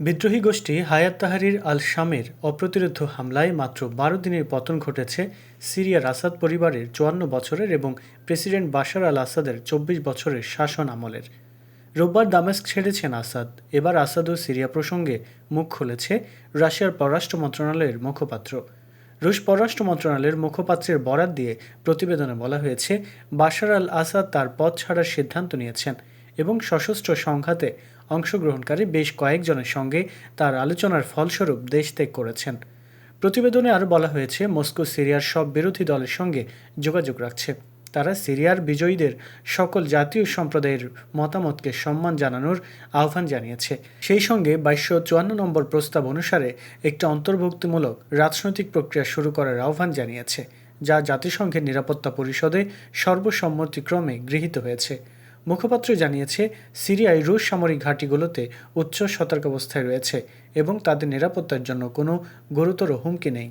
বিদ্রোহী গোষ্ঠী হায়াত তাহারির আল শামের অপ্রতিরোধ হামলায় মাত্র বারো দিনের পতন ঘটেছে সিরিয়ার আসাদ পরিবারের চুয়ান্ন বছরের এবং প্রেসিডেন্ট বাশার আল আসাদের চব্বিশ বছরের শাসন আমলের। রোববার দামেস্ক ছেড়েছেন আসাদ। এবার আসাদ ও সিরিয়া প্রসঙ্গে মুখ খুলেছে রাশিয়ার পররাষ্ট্র মন্ত্রণালয়ের মুখপাত্র। রুশ পররাষ্ট্র মন্ত্রণালয়ের মুখপাত্রের বরাত দিয়ে প্রতিবেদনে বলা হয়েছে, বাশার আল আসাদ তার পদ ছাড়ার সিদ্ধান্ত নিয়েছেন। এবং সশস্ত্র সংঘাতে অংশগ্রহণকারী বেশ কয়েকজনের সঙ্গে তার আলোচনার ফলস্বরূপ দেশ ত্যাগ করেছেন। প্রতিবেদনে আরও বলা হয়েছে, মস্কো সিরিয়ার সব বিরোধী দলের সঙ্গে যোগাযোগ রাখছে। তারা সিরিয়ার বিজয়ীদের সকল জাতীয় সম্প্রদায়ের মতামতকে সম্মান জানানোর আহ্বান জানিয়েছে। সেই সঙ্গে বাইশশো চুয়ান্ন নম্বর প্রস্তাব অনুসারে একটি অন্তর্ভুক্তিমূলক রাজনৈতিক প্রক্রিয়া শুরু করার আহ্বান জানিয়েছে, যা জাতিসংঘের নিরাপত্তা পরিষদে সর্বসম্মতিক্রমে গৃহীত হয়েছে। মুখপাত্র জানিয়েছে, সিরিয়ায় রুশ সামরিক ঘাঁটিগুলোতে উচ্চ সতর্কাবস্থায় রয়েছে এবং তাদের নিরাপত্তার জন্য কোনো গুরুতর হুমকি নেই।